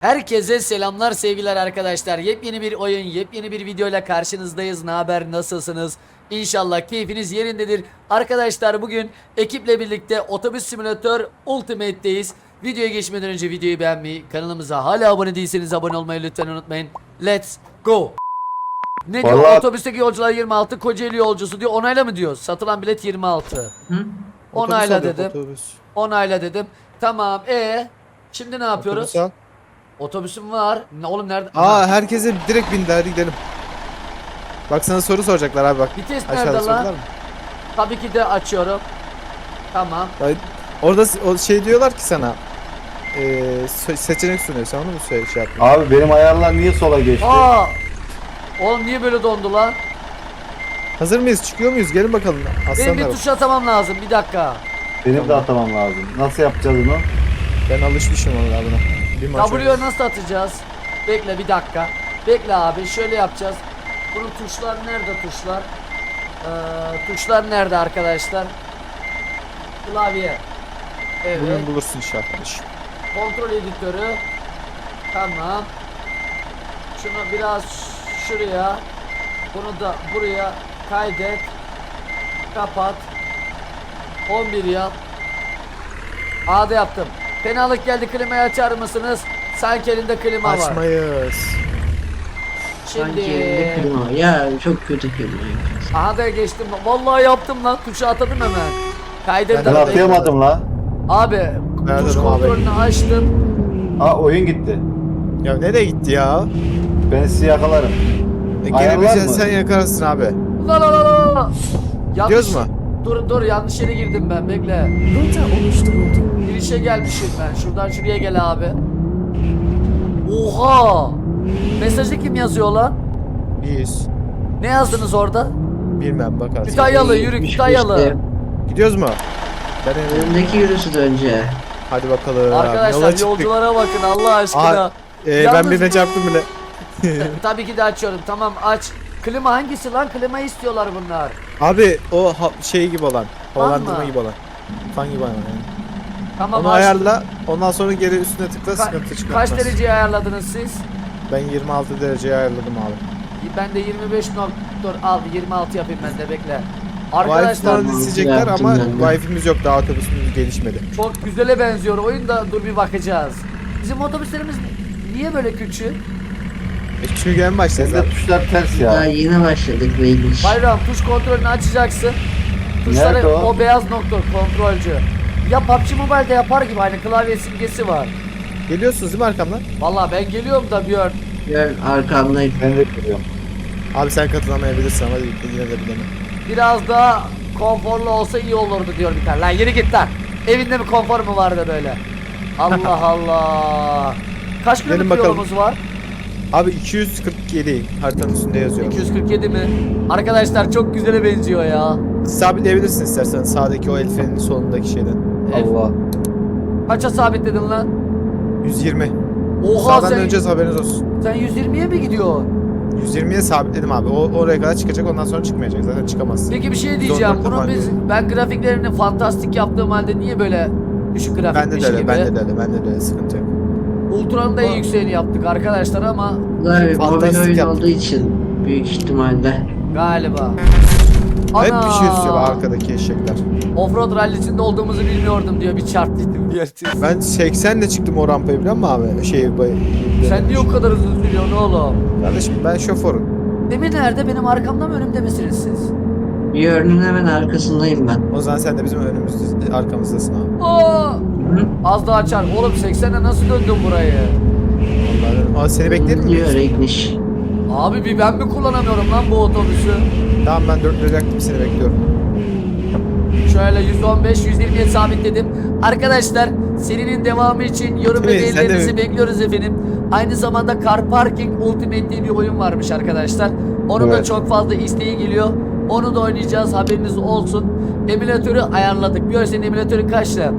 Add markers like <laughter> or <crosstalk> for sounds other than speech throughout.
Herkese selamlar sevgiler arkadaşlar. Yepyeni bir oyun, yepyeni bir videoyla karşınızdayız. Ne haber, nasılsınız? İnşallah keyfiniz yerindedir. Arkadaşlar bugün ekiple birlikte Otobüs Simülatör Ultimate'deyiz. Videoya geçmeden önce videoyu beğenmeyi, kanalımıza hala abone değilseniz abone olmayı lütfen unutmayın. Let's go. Ne diyor? Vallahi- Otobüsteki yolcular 26, Kocaeli yolcusu diyor. Onayla mı diyor? Satılan bilet 26. Hı? Onayla Otobüs dedim. Otobüs. Onayla dedim. Tamam. E şimdi ne yapıyoruz? Otobüs al. Otobüsüm var. Ne oğlum nerede? Aa Aha. herkese direkt bindi hadi gidelim. Bak sana soru soracaklar abi bak. Vites Aşağıda nerede sorular lan? mı? Tabii ki de açıyorum. Tamam. Ay, Orada s- o şey diyorlar ki sana. Eee se- seçenek sunuyor. Sen onu mu söyle şey yaptın? Abi benim ayarlar niye sola geçti? Aa! Oğlum niye böyle dondu lan? Hazır mıyız? Çıkıyor muyuz? Gelin bakalım. Benim bir Aslanlarım. tuş atamam lazım. Bir dakika. Benim de atamam lazım. Nasıl yapacağız bunu? Ben alışmışım ona buna. Bir maç oynadım. nasıl atacağız? Bekle bir dakika. Bekle abi şöyle yapacağız. Bunun tuşlar nerede tuşlar? Ee, tuşlar nerede arkadaşlar? Klavye. Evet. Bugün bulursun inşallah. kardeşim. Kontrol editörü. Tamam. Şunu biraz şuraya. Bunu da buraya kaydet. Kapat. 11 yap. A'da yaptım. Fenalık geldi klimayı açar mısınız? Sanki elinde klima var. Açmayız. Sanki Şimdi klima. Ya çok kötü klima yapıyorsun. Aha da geçtim. Vallahi yaptım lan. Tuşu atadım hemen. Ben Kaydettim. atayamadım la. Abi tuş atadım abi. kontrolünü açtım. Aa oyun gitti. Ya nereye gitti ya? Ben sizi yakalarım. E, gene Ayarlar bize mı? sen yakarsın abi. La la la la. Yanlış. Gidiyoruz mu? Dur dur yanlış yere girdim ben bekle. Rota oluşturuldu. Girişe gelmişim ben. Şuradan şuraya gel abi. Oha! Mesajı kim yazıyor lan? İyiyiz. Ne yazdınız orada? Bilmem bakarsın. Kütahyalı yürü Kütahyalı. Gidiyoruz mu? Ben. Önündeki yürüsün önce. Hadi bakalım. Yola Arkadaşlar çıktık. yolculara bakın Allah aşkına. Aa, ben Yalnız- birine çarptım bile. <laughs> Tabii ki de açıyorum. Tamam aç. Klima hangisi lan? Klimayı istiyorlar bunlar. Abi o ha- şey gibi olan. Havalandırma gibi olan. Fan gibi olan yani. Tamam Onu aç. ayarla. Ondan sonra geri üstüne tıkla Ka- sıkıntı çıkmaz. kaç dereceye ayarladınız siz? Ben 26 dereceye ayarladım abi. Ben de 25 nok dur al 26 yapayım ben de bekle. Wi-Fi Arkadaşlar falan isteyecekler Yaptım ama ben de. Wi-Fi'miz yok daha otobüsümüz gelişmedi. çok güzele benziyor oyun da dur bir bakacağız. Bizim otobüslerimiz niye böyle küçük? E, çünkü en başta Sizde zaten. tuşlar ters Daha ya. yeni başladık neymiş. Bayram tuş kontrolünü açacaksın. Tuşları Nerede o? o? beyaz nokta kontrolcü. Ya PUBG Mobile'de yapar gibi aynı klavye simgesi var. Geliyorsunuz değil mi arkamdan? Vallahi ben geliyorum da Björn. Gör arkamdayım. Ben de görüyorum. Abi sen katılamayabilirsin ama yine de bilemem. Biraz daha konforlu olsa iyi olurdu diyor bir tane. Lan yürü git lan. Evinde bir konfor mu vardı böyle? Allah <laughs> Allah. Kaç Gelin kilometre bakalım. yolumuz var? Abi 247 haritanın üstünde yazıyor. 247 mi? Arkadaşlar çok güzele benziyor ya. Sabitleyebilirsin istersen sağdaki o el frenin solundaki şeyden. Allah. Kaça sabitledin lan? 120. Oha Sağdan sen, döneceğiz haberiniz olsun. sen 120'ye mi gidiyorsun? 120'ye sabitledim abi. O oraya kadar çıkacak ondan sonra çıkmayacak. Zaten çıkamaz. Peki bir şey diyeceğim. Bunu biz ben grafiklerini fantastik yaptığım halde niye böyle düşük grafikmiş de öyle, gibi? bende de öyle, bende de öyle sıkıntı yok. Ultra'nın da en yükseğini yaptık arkadaşlar ama mobil Fantastik oyun yaptık. olduğu için büyük ihtimalle. galiba. Hep bir şey istiyor arkadaki eşekler. Offroad rallisinde olduğumuzu bilmiyordum diyor bir çarptıydım diyor. <laughs> Ben 80 ile çıktım o rampayı biliyor musun abi? Şey, bay- Sen niye o kadar hızlı sürüyorsun oğlum? Kardeşim ben şoförüm. Demir nerede? Benim arkamda mı önümde misiniz siz? Bir örnün hemen arkasındayım ben. O zaman sen de bizim önümüzde, arkamızdasın abi. Aa! Hı? Az daha çarp. Oğlum 80'e nasıl döndün burayı? Vallahi ben- Aa, seni beklerim mi? Diyor Ekniş. Abi bir ben mi kullanamıyorum lan bu otobüsü? Tamam ben dörtleyacaktım seni bekliyorum. Şöyle 115 120'ye sabitledim. Arkadaşlar serinin devamı için yorum ve Değil mi? Sen de beğenilerinizi mi? bekliyoruz efendim. Aynı zamanda Car Parking Ultimate diye bir oyun varmış arkadaşlar. Onun da Evet. çok fazla isteği geliyor. Onu da oynayacağız haberiniz olsun. Emülatörü ayarladık. Senin emülatörü kaçtı?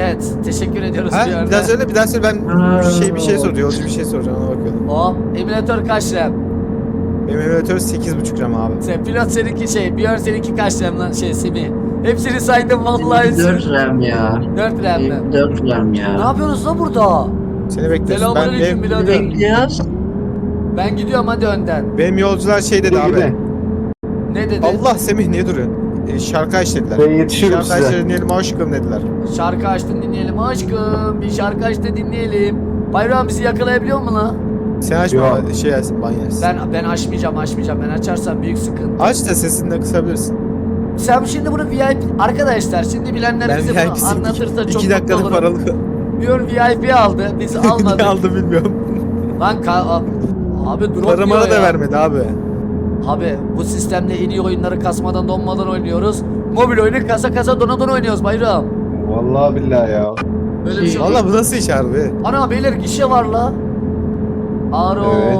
Evet teşekkür ediyoruz Ha? bir Bir arada. daha söyle bir daha söyle ben bir şey bir şey soracağım. Yolcu bir şey soracağım ona bakıyordum. Hop emülatör kaç RAM? Benim emülatör 8.5 RAM abi. Sen pilot seninki şey, Björn seninki kaç RAM lan şey Simi? Hepsini saydım vallahi. 4 RAM ya. 4 RAM mi? 4 RAM Ne ya. yapıyorsunuz lan burada? Seni bekliyoruz. Ben, Selamünaleyküm benim, birader. Bekliyoruz. Ben gidiyorum hadi önden. benim yolcular şey dedi abi. Ne dedi? Allah Semih niye duruyorsun? E, şarkı aç dediler. Ben yetişirim Şarkı aç size. dinleyelim aşkım dediler. Şarkı açtın dinleyelim aşkım. Bir şarkı aç da dinleyelim. Bayram bizi yakalayabiliyor mu lan? Sen açma Yok. şey yersin ban yersin. Ben ben açmayacağım açmayacağım. Ben açarsam büyük sıkıntı. Aç da sesini de kısabilirsin. Sen şimdi bunu VIP arkadaşlar şimdi bilenler Ben bize bunu anlatırsa çok 2 mutlu dakikalık olurum. paralı. Diyor VIP aldı. Biz <laughs> almadık. ne aldı bilmiyorum. Lan ka- abi drop Para diyor mara da ya. vermedi abi. Abi bu sistemde en iyi oyunları kasmadan donmadan oynuyoruz. Mobil oyunu kasa kasa dona dona oynuyoruz Bayram. Vallahi billahi ya. Böyle bir şey Valla bu nasıl iş harbi? Ana beyler gişe var la. Aro. Evet.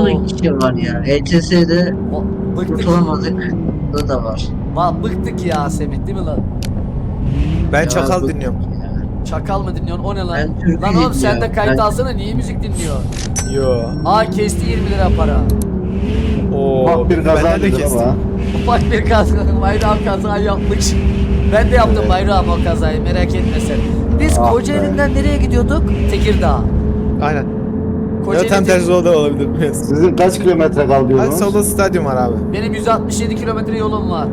Da bir kişi var ya. ETS'de O- Bıktık. kurtulamadık. Burada da var. Va, bıktık ya Semih değil mi lan? Ben Ya çakal bu- dinliyorum. Çakal mı dinliyorsun o ne lan? Ben türkü lan oğlum sen de dinliyorum. kayıt Ben- alsana niye müzik dinliyorsun? Yo. Aa kesti 20 lira para. Oo. Bak bir benden kaza de dedim kestim. ama. Ufak bir kaza, bayram kaza yapmış. Ben de yaptım Evet. bayram o kazayı merak etme sen. Biz Ah be. Kocaeli'nden nereye gidiyorduk? Tekirdağ. Aynen. Ya Kocaeli tam tersi o da olabilir. biraz. Sizin kaç kilometre Hadi kaldıyordunuz? solda stadyum var abi. Benim 167 kilometre yolum var.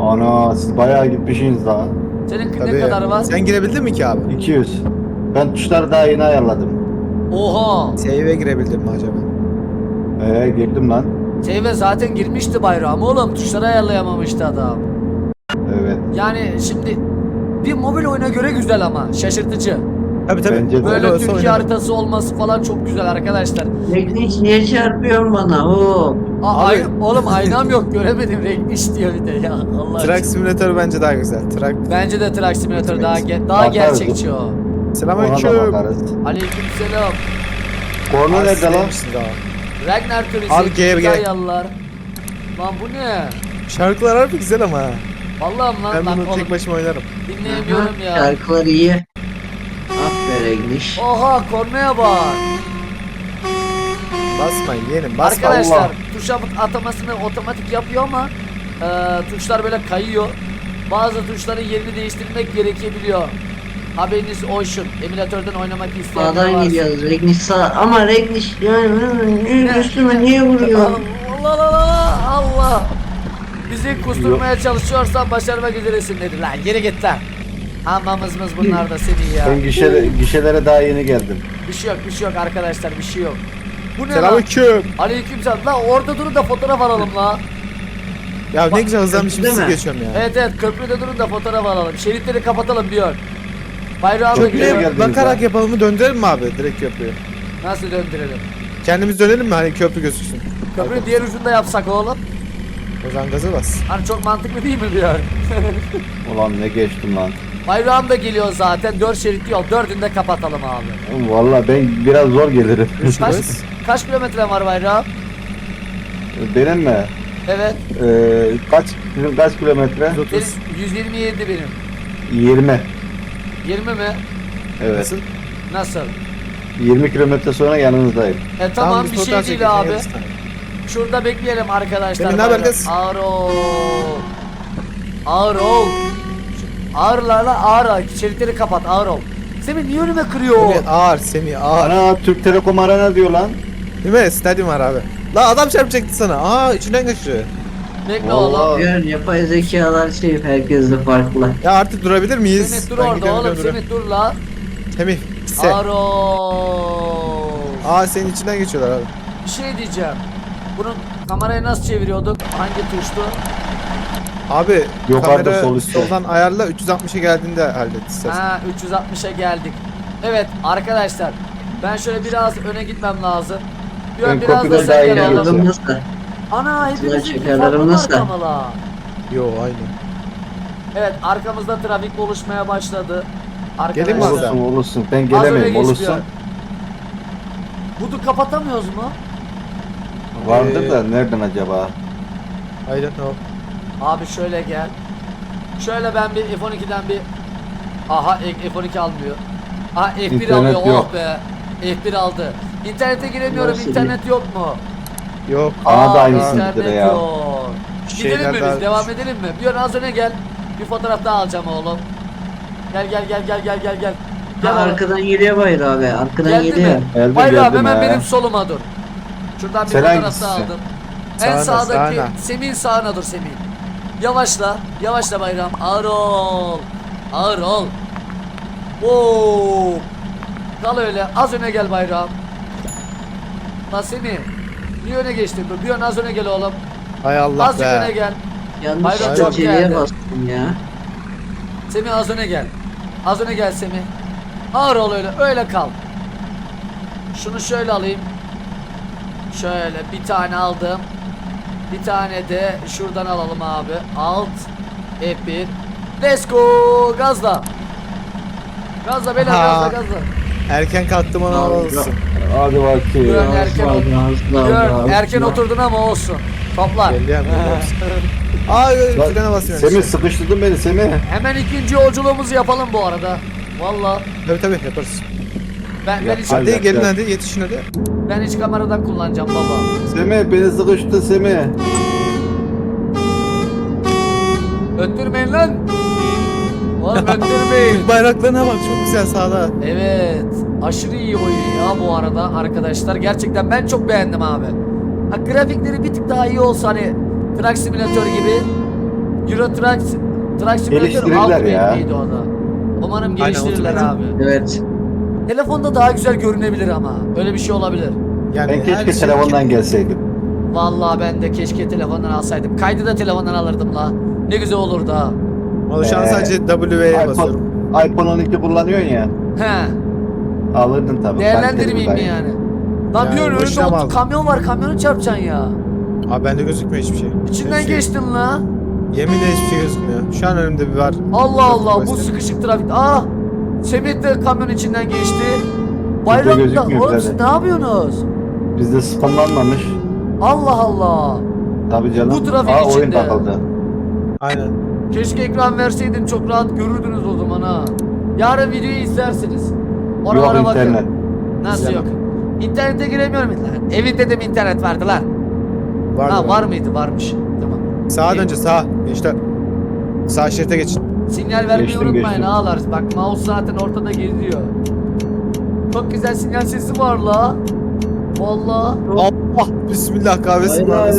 Ana siz bayağı gitmişsiniz daha. Senin ne Tabii. kadar var? Sen girebildin mi ki abi? 200. Ben tuşları daha yeni ayarladım. Oha! Save'e girebildin mi acaba? Ee girdim lan. Teyve zaten girmişti bayram oğlum. Tuşları ayarlayamamıştı adam. Evet. Yani şimdi bir mobil oyuna göre güzel ama şaşırtıcı. Tabii tabii. Bence de. Böyle Öyle olsa Türkiye oynarım. haritası olması falan çok güzel arkadaşlar. Teknik niye çarpıyor bana? Oo. Aa, Abi- ay- oğlum aynam yok göremedim renkmiş diyor bir de ya Allah Truck aşkına. simülatörü bence daha güzel. Truck. Bence de Truck Simulator daha ge- daha Bakarız. gerçekçi o. Ona da Selamünaleyküm. bakarız. Aleykümselam. Korna nerede lan? Daha. Ragnar Turizm. Abi gel, gel. Yallar. Lan bu ne? Şarkılar harbi güzel ama ha. Vallahi lan Ben lan bunu oğlum tek başıma oynarım. dinleyemiyorum ya. Şarkılar iyi. Aferin English. Oha kornaya bak. Basma yeğenim basma. Arkadaşlar Allah. tuşa atamasını otomatik yapıyor ama e, tuşlar böyle kayıyor. Bazı tuşların yerini değiştirmek gerekebiliyor. Haberiniz olsun. Emülatörden oynamak isteyenler Sağdan varsa. gidiyoruz. Regnish sağ. Ama Regnish yani üstüme niye vuruyor? Allah Allah Allah Allah. Bizi kusturmaya çalışıyorsan başarmak üzeresin dedi lan. Geri git lan. Amamızmız bunlar da seni ya. Ben gişele, gişelere daha yeni geldim. Bir şey yok bir şey yok arkadaşlar bir şey yok. Bu ne lan? Selamünaleyküm. Aleykümselam. La orada durun da fotoğraf alalım la. Ya ne güzel hızlanmışım Değil sizi mi? geçiyorum ya. Evet evet köprüde durun da fotoğraf alalım. Şeritleri kapatalım diyor. Bayrağı Köprüye gel. Köprüye bakarak yapalım mı döndürelim mi abi direkt köprüyü? Nasıl döndürelim? Kendimiz dönelim mi hani köprü gözüksün. Köprünün diğer ucunda yapsak oğlum. O zaman gaza bas. Hani çok mantıklı değil mi diyor. <laughs> Ulan ne geçtim lan. Bayrağım da geliyor zaten. Dört şeritli yol. Dördünü de kapatalım abi. Vallahi ben biraz zor gelirim. Kaç, <laughs> kaç kilometre var bayrağım? Benim mi? Evet. Ee, kaç kaç kilometre? 130. Benim 127 benim. 20. 20 mi? Evet. Nasıl? Nasıl? 20 kilometre sonra yanınızdayım. E tamam, biz bir şey değil abi. geliriz. Şurada bekleyelim arkadaşlar. Benim ne haber kız? Ağır ol. Ağır ol. Ağırlarla ağır ol. Şeritleri kapat ağır ol. Semih niye önüme kırıyor? Semih ağır Semih ağır. Ana Türk Telekom arana diyor lan. Değil mi? Stadyum var abi. La adam çarpacaktı sana. Aa içinden geçiyor. Bekle oğlum. Vallahi. Diyor yapay zekalar şey herkes de farklı. Ya artık durabilir miyiz? Semih dur Ben orada gidiyorum, oğlum. gidiyorum, Semih dur la. Semih. Pise. Ağır ol. Aa senin içinden geçiyorlar abi. Bir şey diyeceğim. Bunun kamerayı nasıl çeviriyorduk? Hangi tuştu? Abi Yukarıda, kamera sol üstte. soldan ayarla 360'a geldiğinde hallet istersen. Ha 360'a geldik. Evet arkadaşlar. Ben şöyle biraz öne gitmem lazım. Diyorum Ben biraz da kopyadan sen daha gel oğlum. Ana hepimizin şekerlerim nasıl? arkamalar. Yo aynı. Evet arkamızda trafik oluşmaya başladı. Gelin mi Arkadaşlar. Olursun olursun. Ben gelemeyim olursun. Budu kapatamıyoruz mu? Vardır Ee, da nereden acaba? I don't know. Abi şöyle gel. Şöyle ben bir F12'den bir Aha F- F12 almıyor. Aha F1 İnternet alıyor. yok. Oh be. F1 aldı. İnternete giremiyorum. Nasıl İnternet yok mu? Yok. Bana da aynısını dedi ya. yok. Gidelim Şeyler mi daha- biz? Devam edelim mi? Bir an az öne gel. Bir fotoğraf daha alacağım oğlum. Gel gel gel gel gel gel gel. Ha, Gel oğlum. arkadan geliyor Bayır abi. Arkadan Geldi geliyor. mi? Geldim, Bayram geldim hemen ha. benim soluma dur. Şuradan bir Sen fotoğraf daha aldım. En Sağına, sağdaki sağına. Semih'in sağına dur Semih. Yavaşla. Yavaşla Bayram. Ağır ol. Ağır ol. Oo. Kal öyle. Az öne gel Bayram. Lan Semih. Niye öne geçtin? Bir ön az öne gel oğlum. Hay Allah Azıcık öne be. gel. Yanlış Bayram çok aceliye geldi. bastım ya. Semih az öne gel. Az öne gel Semih. Ağır ol öyle. Öyle kal. Şunu şöyle alayım. Şöyle bir tane aldım. Bir tane de şuradan alalım abi. Alt. F1. Let's go. Gazla. Gazla beyler Ha. gazla gazla. Erken kalktım ona olsun. Hadi bakayım. erken, Gazla, gazla, Yön, gazla. erken oturdun ama olsun. Toplar. Geliyorum. Aa frene basıyorum. Semih sıkıştırdın beni Semih. Hemen ikinci yolculuğumuzu yapalım bu arada. Valla Tabii tabii yaparız. ben, ben, hiç, hadi. Gelin hadi yetişin hadi. ben hiç kameradan kullanacağım baba. Semih beni sıkıştı Semih. Öttürmeyin lan. <laughs> Bayraklarına bak çok güzel sağda. Evet. Aşırı iyi oyun ya bu arada arkadaşlar. Gerçekten ben çok beğendim abi. Ha, grafikleri bir tık daha iyi olsa hani Truck Simulator gibi Euro Truck, Truck Simulator Geliştirirler Ultimate ya. miydi o da? Umarım geliştirirler abi. Evet. Telefonda daha güzel görünebilir ama. Öyle bir şey olabilir. Yani Ben keşke şey- telefondan gelseydim. Vallahi ben de keşke telefondan alsaydım. Kaydı da telefondan alırdım la. Ne güzel olurdu ha. Ama şu an Ee, sadece W'ye iPhone, basıyorum. iPhone 12 kullanıyorsun ya. He. Alırdın tabii. Değerlendirmeyeyim mi yani? Lan Yani diyor önünde boşuna mı otur- aldın? kamyon var kamyonu çarpacaksın ya. Abi bende gözükmüyor hiçbir şey. İçinden Hiçbir şey. geçtin la. Yeminle hiçbir şey gözükmüyor. Şu an önümde bir var. Allah Allah bu sıkışık trafik. Aa! Semih de kamyon içinden geçti. Bayramda gözükmüyor oğlum siz ne yapıyorsunuz? Bizde spamlanmamış. Allah Allah. Tabii canım. Bu trafik Aa, oyun içinde. takıldı. Aynen. Keşke ekran verseydin çok rahat görürdünüz o zaman ha. Yarın videoyu izlersiniz. Oralara Yok bakın. internet. Nasıl İzlemem. yok? İnternete giremiyorum lan. Evinde de mi internet vardı lan? Vardı ha var. mıydı? Varmış. Tamam. Sağa İyi. dönce sağ. Gençler. Sağ şerite geçin. Sinyal vermeyi Geçtim, unutmayın geçtim. ağlar. Bak mouse zaten ortada geziyor. Çok güzel sinyal sesi var la. Valla. Allah. Bismillah kahvesi var.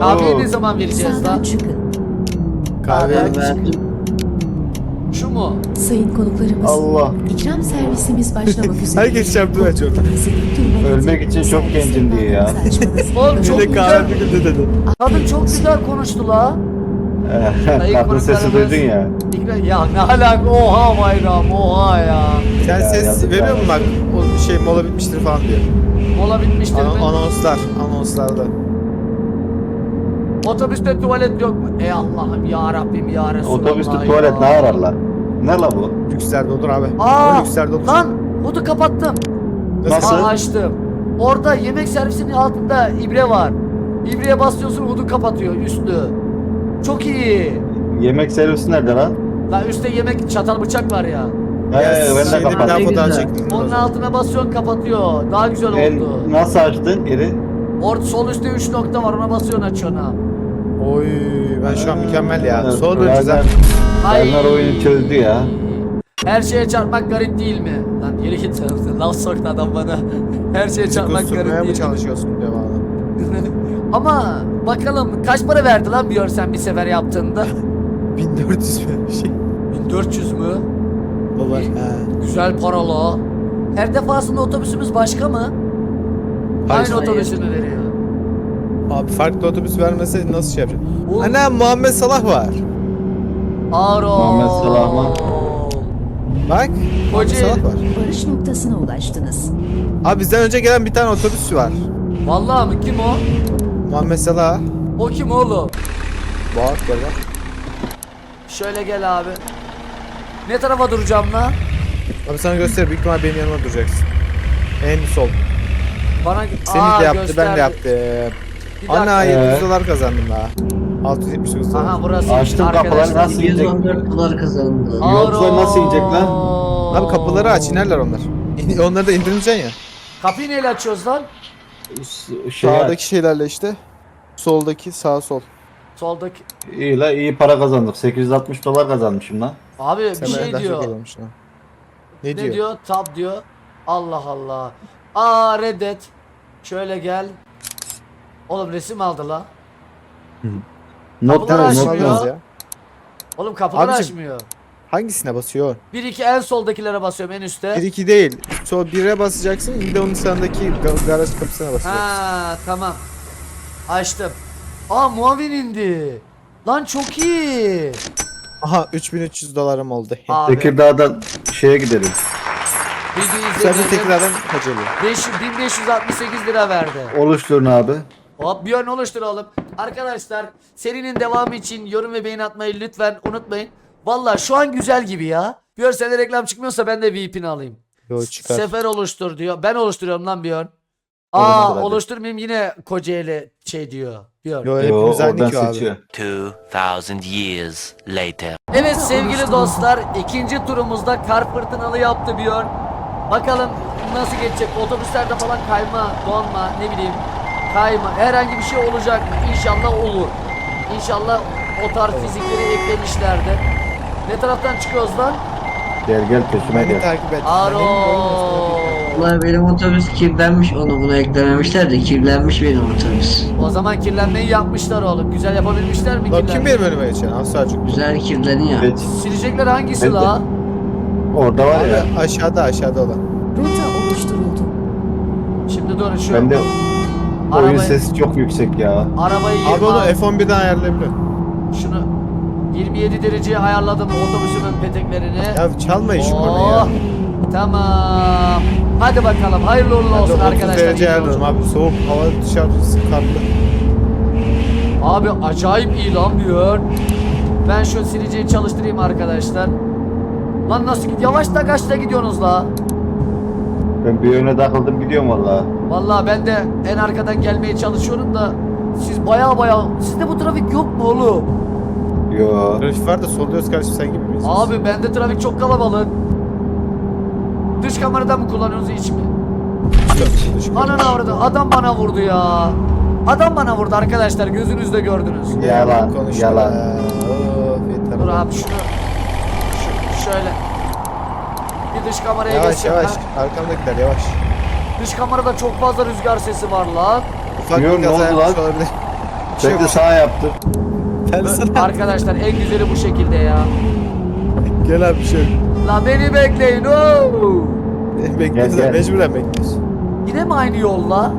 Oo. ne zaman vereceğiz la? Sağdan çıkın. Kahve. Verdim. Şu mu? Sayın konuklarımız, Allah. ikram servisimiz başlamak <laughs> üzere. Herkes çarptı ben çok. Ölmek için çok gencim diye ya. Oğlum çok güzel. kahve bir günde dedi. Kadın çok güzel konuştu la. Sayın Kadın sesi duydun ya. Ya ne alaka? Oha bayram oha ya. Sen Ya, ses veriyor musun bak? O şey mola bitmiştir falan diyor. Mola bitmiştir mi? anonslar. Anonslarda. Otobüste tuvalet yok mu? Ey Allah'ım ya Rabbim ya Resulallah Otobüste ya. tuvalet ne ararlar? Ne la bu? Lükslerde olur abi. Aa, o lükslerde olur. Lan hudu kapattım. Nasıl? Aa, açtım. Orada yemek servisinin altında ibre var. İbreye basıyorsun hudu kapatıyor üstü. Çok iyi. Yemek servisi nerede lan? Lan üstte yemek çatal bıçak var ya. He ben de kapattım. fotoğraf çektim. Onun altına basıyorsun kapatıyor. Daha güzel Ben oldu. nasıl açtın yeri? Orada sol üstte 3 nokta var ona basıyorsun açıyorsun ha. Oy ben şu an mükemmel ya. Evet, ha. Birader, Berner oyunu çözdü ya. Her şeye çarpmak garip değil mi? Lan yeri git laf soktu adam bana. <laughs> Her şeye çarpmak garip değil mi? çalışıyorsun bana. <laughs> Ama bakalım kaç para verdi lan Björn sen bir sefer yaptığında? <laughs> 1400 mi? Bir şey. 1400 mü? Dolar. He. Güzel paralı. Her defasında otobüsümüz başka mı? Hayır. Aynı otobüsünü veriyor. Abi farklı otobüs vermese nasıl şey? Oğlum, Ana Muhammed Salah var. Ağır ol. Muhammed Salah mı? Bak. Kocaeli. Salah var. Barış noktasına ulaştınız. Abi bizden önce gelen bir tane otobüs var. Vallahi mı? Kim o? Muhammed Salah. O kim oğlum? Bak gel bak. Şöyle gel abi. Ne tarafa duracağım lan? Abi sana göster. Büyük ihtimal benim yanıma duracaksın. En sol. Bana Senin Aa, de yaptı ben gösterdi. de yaptım. Ana Ee? 700 dolar kazandım daha. 679 dolar. Aha burası Açtım kapıları, arkadaşlar. nasıl inecek? 114 dolar kazandı. Nasıl inecek lan? Abi kapıları aç inerler onlar. İn- Onları da indireceksin ya. Kapıyı neyle açıyoruz lan? Şey Sağdaki şeylerle işte. Soldaki sağ sol. Soldaki İyi la iyi para kazandık. 860 dolar kazanmışım lan. abi bir Sen şey benden çok diyor. kazanmışsın ha. Ne, Ne diyor? diyor? Tab diyor. Allah Allah. Aa reddet. Şöyle gel. Oğlum resim aldı la. Not Kapılar açmıyor. ya. Oğlum kapılar Abicim. açmıyor. Hangisine basıyor? 1 2 en soldakilere basıyorum en üstte. 1 2 değil. Sol 1'e basacaksın. Bir de onun sağındaki ga- garaj kapısına basacaksın. Ha tamam. Açtım. Aa muavin indi. Lan çok iyi. Aha 3300 dolarım oldu. Abi Tekirdağ'dan şeye gidelim. Sen de izledim. tekrardan Kocaeli. 500 1568 lira verdi. Oluşturun abi. Hop bir yön oluşturalım. Arkadaşlar serinin devamı için yorum ve beğen atmayı lütfen unutmayın. Valla şu an güzel gibi ya. Yön sende reklam çıkmıyorsa ben de VIP'ini alayım. Yo çıkar. Sefer oluştur diyor. Ben oluşturuyorum lan. Olmadı Aa hadi. oluşturmayayım yine Kocaeli şey diyor. Diyor. Yo Yo, hepimiz aynı oradan ki abi. seçiyor. 2,000 years later. Evet sevgili dostlar ikinci turumuzda kar fırtınalı yaptı yön. Bakalım nasıl geçecek otobüslerde falan kayma donma ne bileyim kayma herhangi bir şey olacak mı İnşallah olur. İnşallah o tarz fizikleri eklemişlerdir. Ne taraftan çıkıyoruz lan? Gel gel peşime gel. takip et. Aro. Vallahi benim otobüs kirlenmiş onu bunu eklememişler de kirlenmiş benim otobüs. O zaman kirlenmeyi yapmışlar oğlum. Güzel yapabilmişler mi Lan kim kirlenmeyi? benim önüme geçen? Asacık. Güzel kirleniyor. Geç. Silecekler hangisi Ben de- la? Orada var ya. Aşağıda aşağıda olan. Rota oluşturuldu. Şimdi dur şu Bende oyun arabayı, sesi çok yüksek ya. arabayı Abi 20 onu F11'den ayarlayabilir. şunu 27 dereceye ayarladım otobüsümün peteklerini. Ya çalmayın şu Oh, konuyu ya. Tamam. Hadi bakalım. Hayırlı uğurlu Ben de olsun 30 arkadaşlar. derece iyi ayarladım yolculuk. abi. Soğuk hava dışarısı karlı. Abi acayip iyi lan yön. Ben şu sileceği çalıştırayım arkadaşlar. Lan nasıl gid? Yavaş da kaçta gidiyorsunuz la? Ben bir yöne takıldım gidiyorum valla. Vallahi ben de en arkadan gelmeye çalışıyorum da siz baya baya sizde bu trafik yok mu oğlum? Yo. Trafik var da solluyoruz kardeşim sen gibi miyiz? Abi bende trafik çok kalabalık. Dış kameradan mı kullanıyorsunuz iç mi? Ananı avradı. Adam bana vurdu ya. Adam bana vurdu arkadaşlar gözünüzde gördünüz. Yalan, yalan. Dur abi şunu şu, şöyle bir dış kameraya Yavaş geçeceğim. yavaş. ha. Arkamdakiler yavaş. Dış kamerada çok fazla rüzgar sesi var lan. Ufak Yo, bir ne kaza oldu yapmış lan? olabilir. Bir şey yok. sağ yaptım. Ben sana- <laughs> Arkadaşlar en güzeli bu şekilde ya. Gel abi bir şey yok. La beni bekleyin. Oo! Bekliyoruz Gel, mecburen bekliyoruz. Yine mi aynı yolla?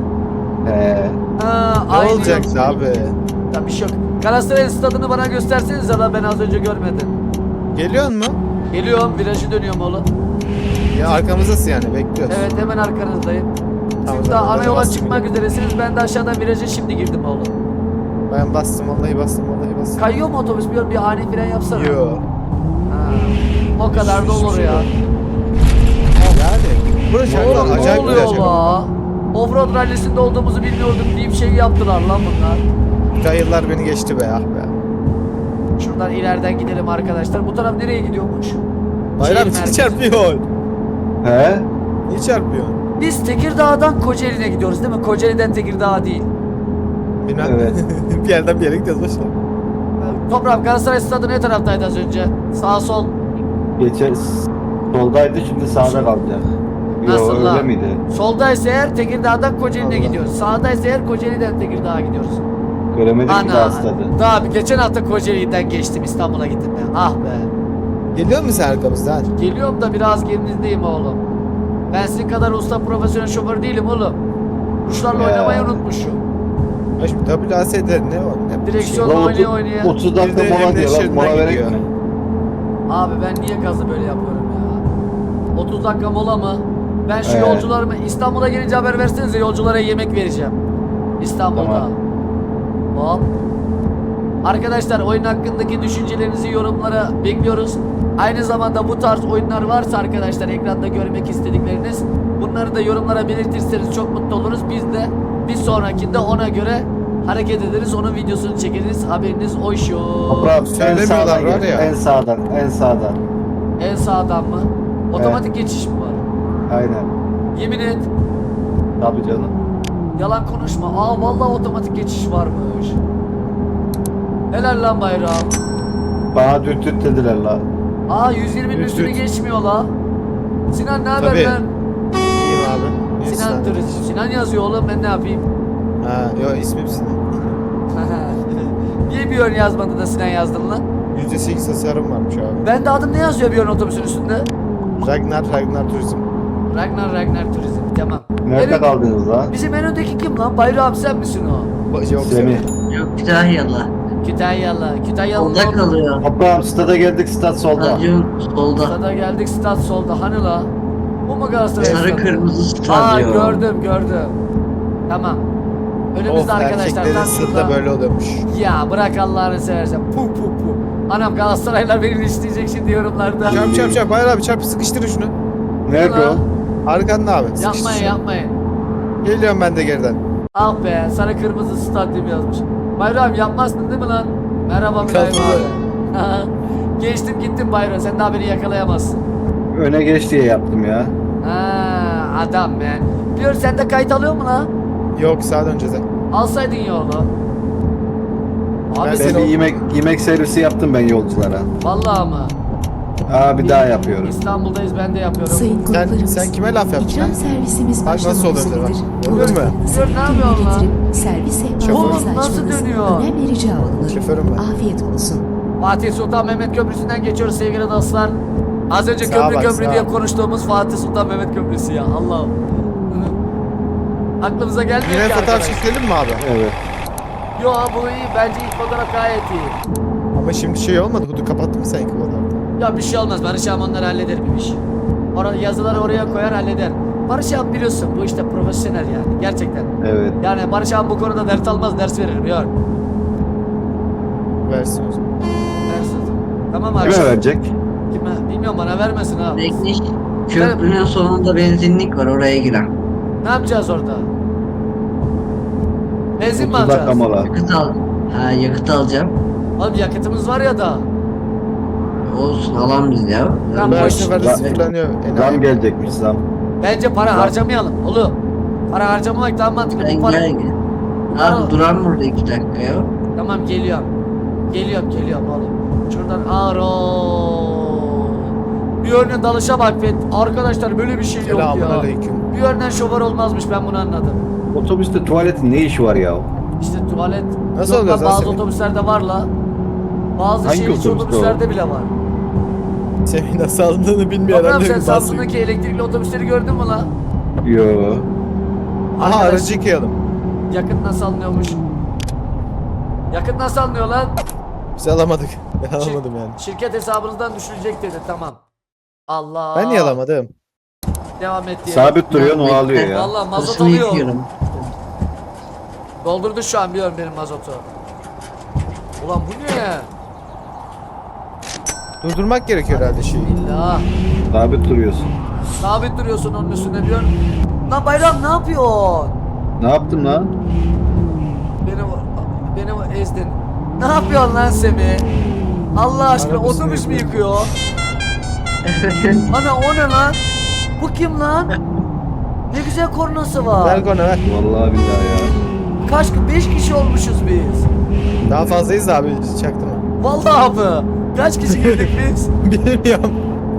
He. Ha, Ne aynı yol. abi? Ya bir şey yok. Galatasaray stadını bana gösterseniz la ben az önce görmedim. Geliyor mu? Geliyorum virajı dönüyorum oğlum. Ya arkamızdasın yani bekliyoruz. Evet hemen arkanızdayım. Tamam, Siz daha ana yola çıkmak üzeresiniz. Ben de aşağıdan viraja şimdi girdim oğlum. Ben bastım vallahi bastım vallahi bastım. Kayıyor mu otobüs? Bir, bir ani fren yapsana. Yo. Ha, O kadar da olur şey ya. Yani. Burası Oğlum şarkılar ne acayip oluyor güzel. la? Offroad rallisinde olduğumuzu bilmiyordum diye bir şey yaptılar lan bunlar. Cahiller beni geçti be ah be. Şuradan ileriden gidelim arkadaşlar. Bu taraf nereye gidiyormuş? Bayram Şehir merkezi. çarpıyor? He? Niye çarpıyor? Biz Tekirdağ'dan Kocaeli'ne gidiyoruz değil mi? Kocaeli'den Tekirdağ değil. Bilmem. Evet. <laughs> bir yerden bir yere gidiyoruz boşver. Toprak Galatasaray stadı ne taraftaydı az önce? Sağ sol. Geçer. Soldaydı şimdi sağda kalacak. Nasıl Yo öyle lan? miydi? Soldaysa eğer Tekirdağ'dan Kocaeli'ne Allah. gidiyoruz. Sağdaysa eğer Kocaeli'den Tekirdağ'a gidiyoruz. Göremedim ki daha stadı. Daha bir geçen hafta Kocaeli'den geçtim İstanbul'a gittim ben. Ah be. Geliyor musun sen arkamızdan? Geliyorum da biraz gerinizdeyim oğlum. Ben sizin kadar usta profesyonel şoför değilim oğlum. Kuşlarla Ya. oynamayı unutmuşum. Ha şimdi WAS'de ne o? Ne Direksiyon- Lan oynaya otu- oynaya. 30 dakika mola diyor lan mola verek gidiyor. mi? Abi ben niye gazı böyle yapıyorum ya? 30 dakika mola mı? Ben şu Ee. yolcularımı İstanbul'a gelince haber versenize yolculara yemek vereceğim. İstanbul'da. Tamam. Hop. Arkadaşlar oyun hakkındaki düşüncelerinizi yorumlara bekliyoruz. Aynı zamanda bu tarz oyunlar varsa arkadaşlar ekranda görmek istedikleriniz bunları da yorumlara belirtirseniz çok mutlu oluruz. Biz de bir sonrakinde ona göre hareket ederiz. Onun videosunu çekeriz. Haberiniz o şu. Toprağım en Söylemiyorlar sağdan var ya. En sağdan, en sağdan. En sağdan mı? Otomatik geçiş mi var? Aynen. Yemin et. Tabii canım. Yalan konuşma. Aa vallahi otomatik geçiş varmış. Helal lan bayrağım. Bana düt düt dediler la. Aa 120'nin Düt üstünü düt. geçmiyor la. Sinan ne haber Tabii. lan? İyiyim abi. Sinan sen. Turizm. Sinan yazıyor oğlum ben ne yapayım? Ha, yo ismim Sinan. <laughs> Niye bir ön yazmadı da Sinan yazdın lan? %8 tasarım varmış abi. Ben de adım ne yazıyor bir ön otobüsün üstünde? Ragnar, Ragnar Turizm. Ragnar Ragnar Turizm. Tamam. Nerede Benim- kaldınız la? Bizim en öndeki kim lan? Bayrağım sen misin o? Ba- Yok Semih. Yok Kütahyalı. Kütahyalı. Kütahyalı. Solda kalıyor. Toprağım stada geldik stat solda. Stadyum solda. Stada geldik stat solda. Hani la? Bu mu Galatasaray Sarı stadı? kırmızı Aa stadyum. gördüm gördüm. Tamam. Önümüzde Of arkadaşlar erkeklerin tam sırtı şurada. böyle oluyormuş. Ya bırak Allah'ını seversen. Pu pu pu. Anam Galatasaraylar beni isteyecek şimdi yorumlarda. Çarp çarp çarp. Hayır abi çarp sıkıştırın şunu. Nerede o? Arkanda abi. sıkıştır Yapmayın şunu. yapmayın. Geliyorum ben de geriden. Ah be sarı kırmızı stadyum yazmış. Bayram yapmazsın değil mi lan? Merhaba Mülayim <laughs> abi. Geçtim gittim Bayram sen daha beni yakalayamazsın. Öne geç diye yaptım ya. Ha adam be. Diyor sen de kayıt alıyor mu lan? Yok sağa döneceğiz. ha. Alsaydın ya onu. Abi Ben Ben bir yemek, yemek servisi yaptım ben yolculara. vallahi mı? Aa bir daha yapıyorum. İstanbul'dayız ben de yapıyorum. Sayın Sen, konuklarımız. sen kime laf yaptın İkram servisimiz Bak nasıl başlamak oluyor üzeredir. bak. Gördün mü? Gör, ne yapıyorsun lan? getirip servise Oğlum, nasıl açmanız dönüyor? Önemli rica olunur. Şoförüm ben. Afiyet olsun. Fatih Sultan Mehmet Köprüsü'nden geçiyoruz sevgili dostlar. Az önce Sağa köprü bak, köprü sağa. diye konuştuğumuz Fatih Sultan Mehmet Köprüsü ya Allah'ım. Aklımıza gelmiyor Yine ki fotoğraf arkadaş. çekelim mi abi? Evet. Yo bu iyi bence ilk fotoğraf gayet iyi. Ama şimdi şey olmadı. Hudu kapattın mı sen ilk fotoğrafı? Ya bir şey olmaz Barış abi onları halleder bir iş. Orada yazıları oraya koyar halleder. Barış abi biliyorsun bu işte profesyonel yani gerçekten. Evet. Yani Barış abi bu konuda dert almaz ders verir biliyor. Versin o zaman. Ders Tamam abi. Kime verecek? Kime? Bilmiyorum bana vermesin abi. Bekleş. Köprünün sonunda benzinlik var oraya giren. Ne yapacağız orada? Benzin mi 30 dakika alacağız? mola. Yakıt al. Ha yakıt alacağım. Oğlum yakıtımız var ya da. Olsun alan biz ya. Lan Her boş- seferde Zam- sıfırlanıyor. Zam Enayi. gelecekmiş zam. Bence para harcamayalım oğlum. Para harcamamak daha mantıklı. Sen Bu para... gel gel. Abi duran burada iki dakika ya. Tamam geliyorum. Geliyorum geliyorum oğlum. Şuradan aro. Bir yönden dalışa bak Fet. Arkadaşlar böyle bir şey yok Selamun ya. aleyküm. Bir yönden şoför olmazmış ben bunu anladım. Otobüste tuvaletin ne işi var ya? İşte tuvalet. Nasıl Yok oluyor lan, Bazı Zasemin? otobüslerde var la. Bazı Hangi şehir içi otobüste otobüslerde bile var. Semih nasıl aldığını bilmeyen adam sen basıyor. Samsun'daki elektrikli otobüsleri gördün mü la? Yo. Aha Arkadaş, aracı yıkayalım. Yakıt nasıl alınıyormuş? Yakıt nasıl alınıyor lan? Biz alamadık. Ben Şir- alamadım yani. Şirket hesabınızdan düşülecek dedi tamam. Allah. Ben niye alamadım? Devam et diye. Sabit duruyor o alıyor ya. Valla mazot Hırsını alıyor. yıkıyorum. Doldurdu şu an biliyorum benim mazotu. Ulan bu ne? Durdurmak gerekiyor herhalde şeyi. İlla. Sabit duruyorsun. Sabit duruyorsun onun üstünde diyor. Lan bayram ne yapıyorsun? Ne yaptım lan? Beni beni ezdin. Ne yapıyorsun lan Semih? Allah aşkına Arabasını otobüs mü yıkıyor. Ana o ne lan? Bu kim lan? Ne güzel kornası var. Ver konu ver. Vallahi billahi ya. Kaç 5 kişi olmuşuz biz. Daha fazlayız da abi çaktım. Vallahi abi. Kaç kişi girdik biz? <laughs> Bilmiyorum.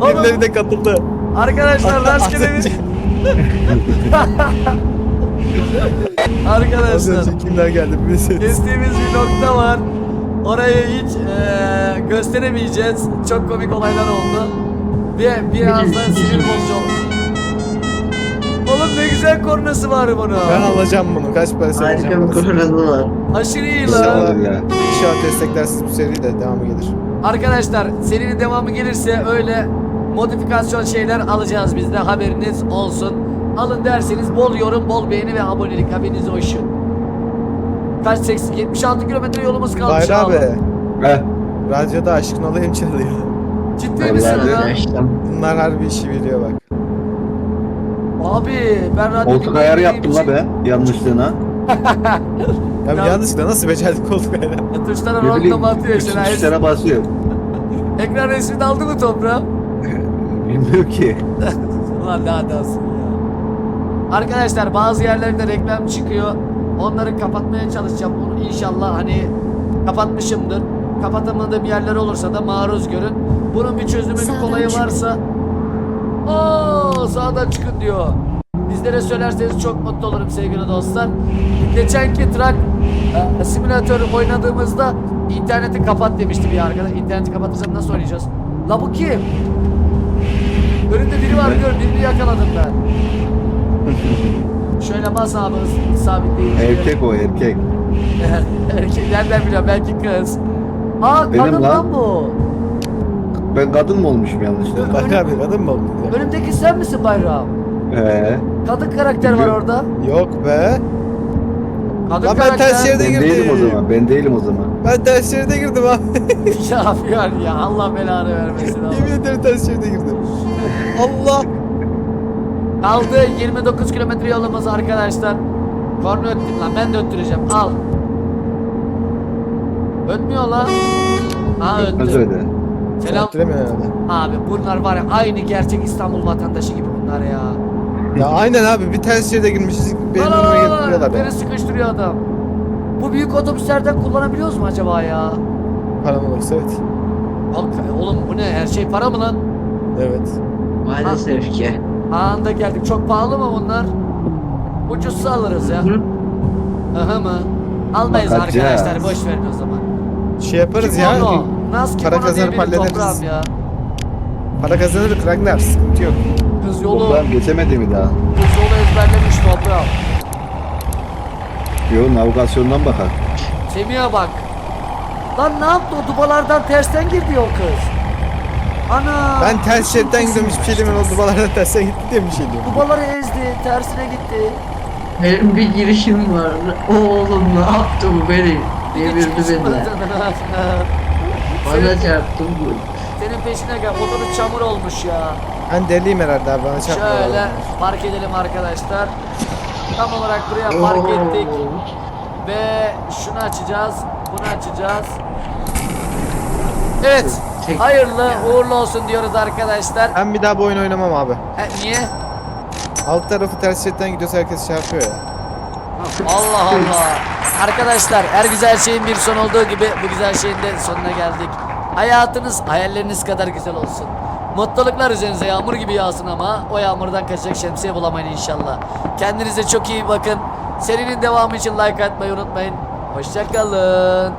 Oğlum. Birileri de katıldı. Arkadaşlar rastgele bir... <laughs> Arkadaşlar önce kimler geldi bilseniz. kestiğimiz bir nokta var. Orayı hiç eee, gösteremeyeceğiz. Çok komik olaylar oldu. Bir birazdan <laughs> sinir bozucu oldu. Oğlum ne güzel kornası var bunun. Ben alacağım bunu. Kaç parası Harika alacağım? bir parası? kırmızı var. Aşırı iyi İnşallah. lan. Vallahi. İnşallah desteklersiniz bu seri de devamı gelir. Arkadaşlar serinin devamı gelirse öyle modifikasyon şeyler alacağız biz de haberiniz olsun. Alın derseniz bol yorum, bol beğeni ve abonelik haberiniz olsun. Kaç 80, 76 kilometre yolumuz kalmış Bayrağı abi. Heh. Radyoda aşkın olayım çalıyor. Ciddi misin lan? Bunlar harbi işi biliyor bak. Abi ben radyo Koltuk ayarı yaptım la be. Yanlışlığına. <laughs> Ya, Ya- yanlışlıkla nasıl becerdik koltuk ayarı? Ya Tuşlara Ne bileyim. randıma atıyor işte. tuşlara basıyor. <laughs> <laughs> Ekran resmini aldı mı toprağım? Bilmiyorum ki. <laughs> Ulan ne adamsın ya. Arkadaşlar bazı yerlerde reklam çıkıyor. Onları kapatmaya çalışacağım. Onu inşallah hani Kapatmışımdır. Kapatamadığım yerler olursa da maruz görün. Bunun bir çözümü bir Sağdan kolayı çıkın. varsa Aa, sağdan çıkın diyor. Bizlere söylerseniz çok mutlu olurum sevgili dostlar. Geçenki Truck e, simülatör oynadığımızda interneti kapat demişti bir arkadaş. İnterneti kapatırsam nasıl oynayacağız? La bu kim? Önümde biri var gör birini yakaladım ben. <laughs> Şöyle bas abi hız- sabitleyin. Erkek o erkek. <laughs> Erkek nereden biliyorum belki kız. Aa Benim kadın lan. lan bu. Ben kadın mı olmuşum yanlışlıkla? Bak abi kadın mı oldun ya? Önümdeki sen misin bayrağım? He. Kadın karakter var orada. Yok be. Kadın Lan ben ters yerde Ben girdim. değilim o zaman. Ben değilim o zaman. Ben ters şeride girdim abi. <laughs> ya yapıyor ya Allah belanı vermesin Yemin Allah. ederim ters şeride girdim. Allah. Kaldı 29 kilometre yolumuz arkadaşlar. Korna öttüm lan ben de öttüreceğim al. Ötmüyor lan. Ha Nasıl öttü. öyle? Selam. Öttüremiyor herhalde. Abi bunlar var ya aynı gerçek İstanbul vatandaşı gibi bunlar ya. Ya aynen abi bir ters şeride girmişiz. Benim Lan, lan, önüme lan, getiriyorlar Beni ya. sıkıştırıyor adam. Bu büyük otobüslerden kullanabiliyoruz mu acaba ya? Param olursa evet. Al- Oğlum bu ne her şey para mı lan? Evet. Maalesef ki. Anında geldik. Çok pahalı mı bunlar? Ucuzsa alırız ya. Hı? Aha mı? Almayız Bakacağız. arkadaşlar. Boş verin o zaman. Şey yaparız ya. Kimono. Nasıl Para kimono diye kazanıp hallederiz. toprağım ya. Para kazanırız Ragnar sıkıntı yok. Kız yolu, Oğlum geçemedi mi daha? kız yolu ezberlemiş toprağım. Yo navigasyondan bakar. Semih'e bak. Lan ne yaptı o dubalardan tersten girdi o kız. Ana. Ben ters şeritten gidiyorum hiçbir şey demiyorum. O dubalardan terse gitti diye bir şey diyorum. Dubaları ezdi, tersine gitti. Benim bir girişim var. Oğlum ne yaptı bu beni? Devirdi beni. <laughs> Bana çarptı bu. Senin peşine gel. Otobüs çamur olmuş ya. Ben deliyim herhalde abi bana çarpma. Şöyle park edelim arkadaşlar. Tam olarak buraya park ettik. Ve şunu açacağız. Bunu açacağız. Evet. Hayırlı uğurlu olsun diyoruz arkadaşlar. Ben bir daha bu oyun oynamam abi. E, niye? Alt tarafı ters şeritten gidiyorsa herkes çarpıyor ya. Allah Allah. Arkadaşlar her güzel şeyin bir son olduğu gibi bu güzel şeyin de sonuna geldik. Hayatınız hayalleriniz kadar güzel olsun. Mutluluklar üzerinize yağmur gibi yağsın ama o yağmurdan kaçacak şemsiye bulamayın inşallah. Kendinize çok iyi bakın. Serinin devamı için like atmayı unutmayın. Hoşçakalın.